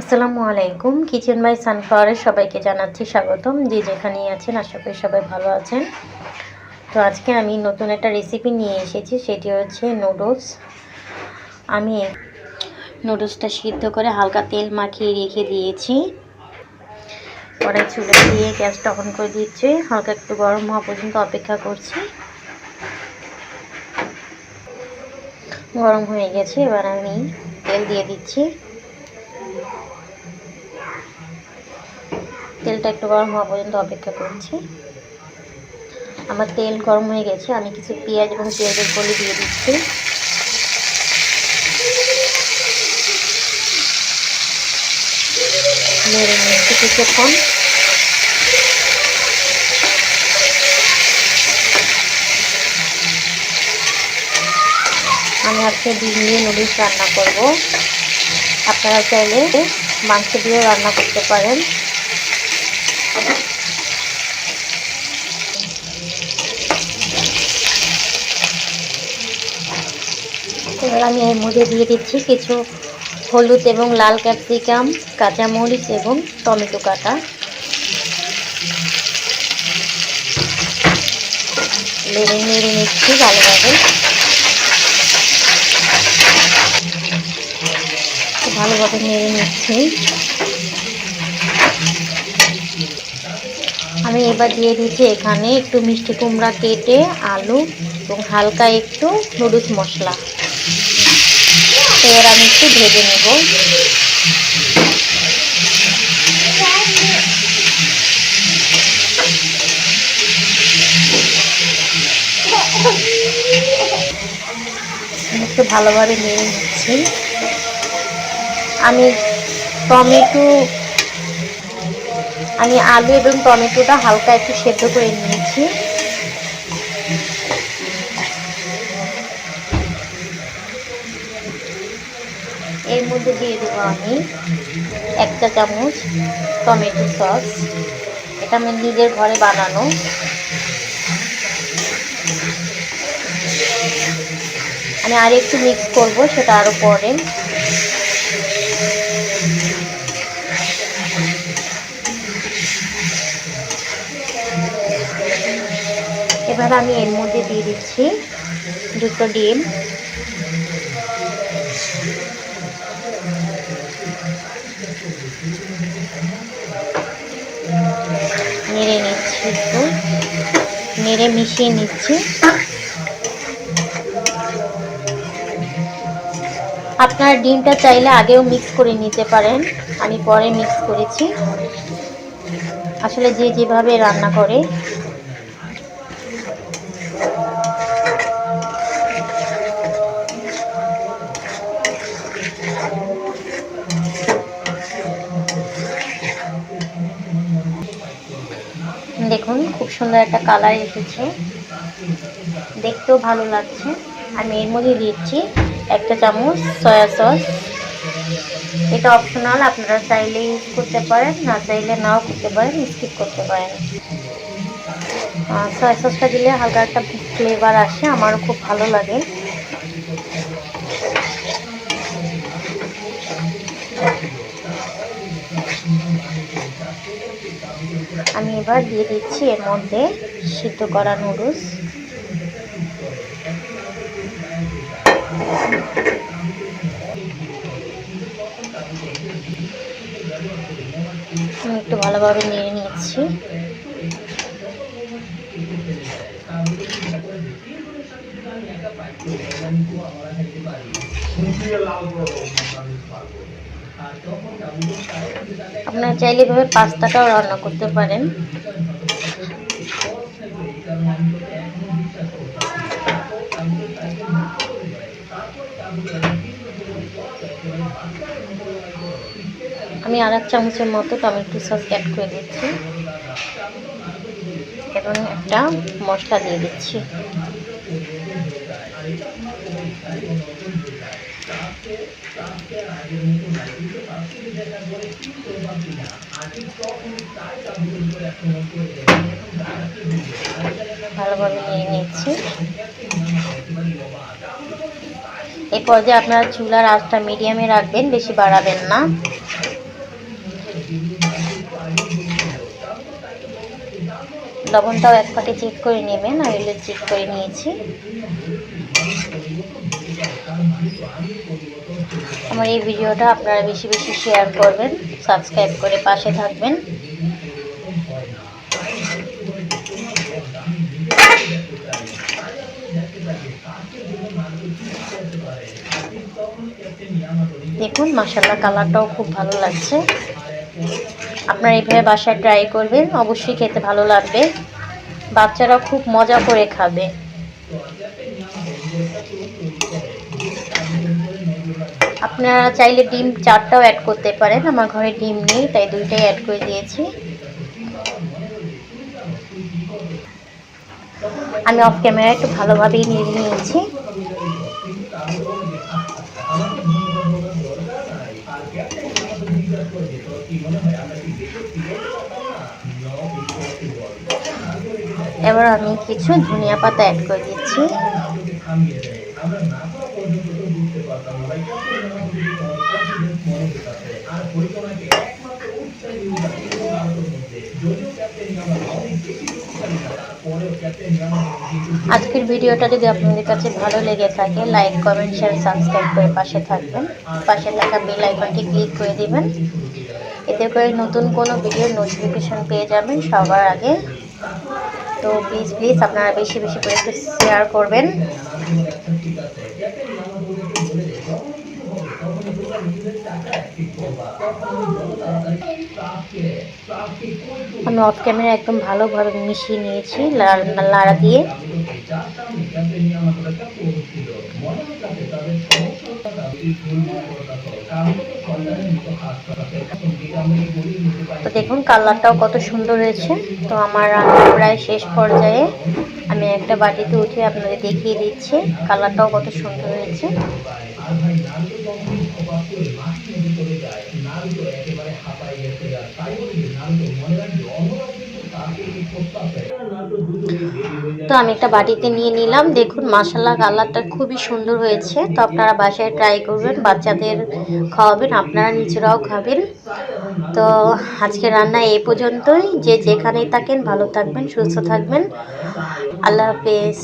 আসসালামু আলাইকুম। Kitchen by সানফ্লাওয়ারে সবাইকে জানাচ্ছি স্বাগতম। যে যেখানেই আছেন, আশা করি সবাই ভালো আছেন। তো আজকে আমি নতুন একটা রেসিপি নিয়ে এসেছি, সেটি হচ্ছে নুডলস আমি নুডলসটা সিদ্ধ করে হালকা তেল মাখিয়ে রেখে দিয়েছি। পরে চুলে দিয়ে গ্যাসটা অন করে দিচ্ছি। হালকা একটু গরম হওয়া পর্যন্ত অপেক্ষা করছি। গরম হয়ে গেছে, এবার আমি তেল দিয়ে দিচ্ছি। তেলটা একটু গরম হওয়া পর্যন্ত অপেক্ষা করছি। আমার তেল গরম হয়ে গেছে, আমি কিছু পেঁয়াজ এবং পেঁয়াজের কলি দিয়ে দিচ্ছি। কিছুক্ষণ। আমি আজকে ডিম দিয়ে নুডলস রান্না করব। আপনারা চাইলে মাংস দিয়েও রান্না করতে পারেন। এবার আমি এর মধ্যে দিয়ে দিচ্ছি কিছু হলুদ এবং লাল ক্যাপসিকাম, কাঁচামরিচ এবং টমেটো কাটা। নেড়ে নেড়ে নিচ্ছি ভালোভাবে। ভালোভাবে নেড়ে নিচ্ছি। আমি এবার দিয়ে দিচ্ছি এখানে একটু মিষ্টি কুমড়া কেটে আলু এবং হালকা একটু নুডলস মশলা। এবার আমি একটু ভেজে নেব। একটু ভালোভাবে নিয়ে নিচ্ছি। আমি টমেটো, আমি আলু এবং টমেটোটা হালকা একটু সেদ্ধ করে নিয়েছি। এর মধ্যে দিয়ে দেবো আমি এক চা চামচ টমেটো সস। এটা আমি নিজের ঘরে বানানো। আমি আর একটু মিক্স করব, সেটা আরও পরে। এবার আমি এর মধ্যে দিয়ে দিচ্ছি দুটো ডিম। নেড়ে নিচ্ছি একটু। নেড়ে মিশিয়ে নিচ্ছি। আপনার ডিমটা চাইলে আগেও মিক্স করে নিতে পারেন। আমি পরে মিক্স করেছি। আসলে যে যেভাবে রান্না করে দেখুন, খুব সুন্দর একটা কালার এসেছে। দেখতেও ভালো লাগছে। আমি এর মধ্যে দিচ্ছি একটা চামচ সয়া সস এটা অপশনাল আপনারা চাইলে ইউজ করতে পারেন, না চাইলে নাও করতে পারেন স্কিপ করতে পারেন। সয়া সসটা দিলে হালকা একটা ফ্লেভার আসে, আমারও খুব ভালো লাগে। আমি এবার দিয়ে দিচ্ছি এর মধ্যে সিদ্ধ করা নুডলস। আমি একটু ভালোভাবে নিয়ে নিচ্ছি। আপনারা চাইলে এভাবে পাস্তাটাও রান্না করতে পারেন। আমি আর এক চামচের মতো টমেটো সস অ্যাড করে দিচ্ছি। এবং একটা মশলা দিয়ে দিচ্ছি। ভালোভাবে নিয়ে নিচ্ছি। এই পর্যায়ে আপনারা চুলার আঁচটা মিডিয়ামে রাখবেন, বেশি বাড়াবেন না। লবণটাও এক পাটে চেক করে নেবেন, আমি চেক করে নিয়েছি। আমার এই ভিডিওটা আপনারা বেশি বেশি শেয়ার করবেন সাবস্ক্রাইব করে পাশে থাকবেন। দেখুন মাসাল্লাহ কালারটাও খুব ভালো লাগছে। আপনারা এইভাবে বাসায় ট্রাই করবেন, অবশ্যই খেতে ভালো লাগবে। বাচ্চারা খুব মজা করে খাবে। আপনারা চাইলে ডিম চারটাও অ্যাড করতে পারেন। আমার ঘরে ডিম নেই, তাই দুইটাই অ্যাড করে দিয়েছি। আমি অফ ক্যামেরা একটু ভালোভাবেই নিয়ে নিয়েছি। এবার আমি কিছু ধনিয়া পাতা অ্যাড করে দিচ্ছি। আজকের ভিডিওটা যদি আপনাদের কাছে ভালো লেগে থাকে, লাইক, কমেন্ট, শেয়ার, সাবস্ক্রাইব করে পাশে থাকবেন। পাশে থাকা বেল আইকনটি ক্লিক করে দিবেন। এতে করে নতুন কোনো ভিডিওর নোটিফিকেশন পেয়ে যাবেন সবার আগে। তো প্লিজ প্লিজ আপনারা বেশি বেশি করে একটু শেয়ার করবেন। আমি অফ ক্যামেরা একদম ভালোভাবে মিশিয়ে নিয়েছি লাড়া দিয়ে। তো দেখুন, কালারটাও কত সুন্দর হয়েছে। তো আমার রান্না প্রায় শেষ পর্যায়ে আমি একটা বাটিতে উঠে আপনাদের দেখিয়ে দিচ্ছি, কালারটাও কত সুন্দর হয়েছে। তো আমি একটা বাটিতে নিয়ে নিলাম। দেখুন মশালা কালারটা খুবই সুন্দর হয়েছে। তো আপনারা বাসায় ট্রাই করবেন, বাচ্চাদের খাওয়াবেন, আপনারা নিজেরাও খাবেন। তো আজকে রান্না এই পর্যন্তই। যে যেখানেই থাকেন, ভালো থাকবেন, সুস্থ থাকবেন। আল্লাহ হাফেজ।